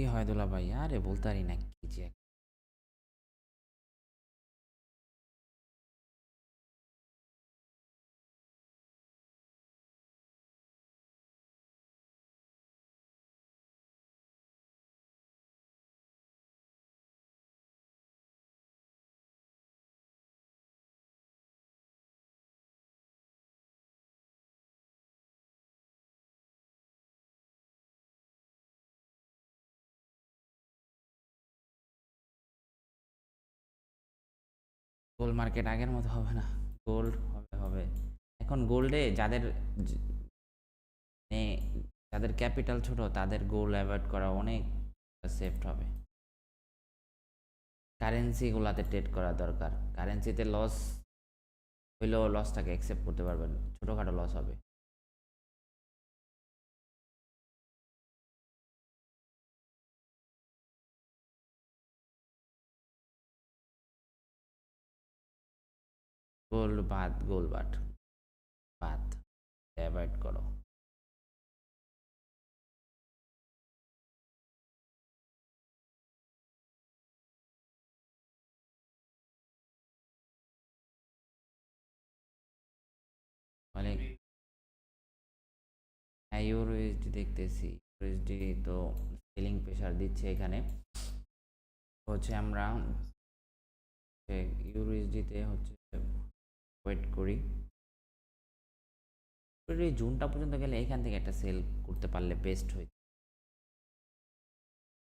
কি হয় দোলা ভাই আরে বলতে পারি না কি যে গোল্ড মার্কেট আগের মতো হবে না। গোল্ড হবে হবে। এখন গোল্ডে যাদের মানে যাদের ক্যাপিটাল ছোট, তাদের গোল্ড অ্যাভয়েড করা অনেক সেফট হবে। কারেন্সিগুলাতে ট্রেড করা দরকার। কারেন্সিতে লস হইলেও লসটাকে অ্যাকসেপ্ট করতে পারবেন। ছোটোখাটো লস হবে। গোল্ড বাদ, গোল বাট, বাদ। অ্যাভয়েড করো। মানে হ্যাঁ ইউরো ইউএসডি দেখতেছি। ইউএসডি তো সেলিং প্রেশার দিচ্ছে এখানে। হচ্ছে আমরা ইউরো ইউএসডিতে হচ্ছে ওয়েট করি। জুনটা পর্যন্ত গেলে এখান থেকে একটা সেল করতে পারলে বেস্ট হয়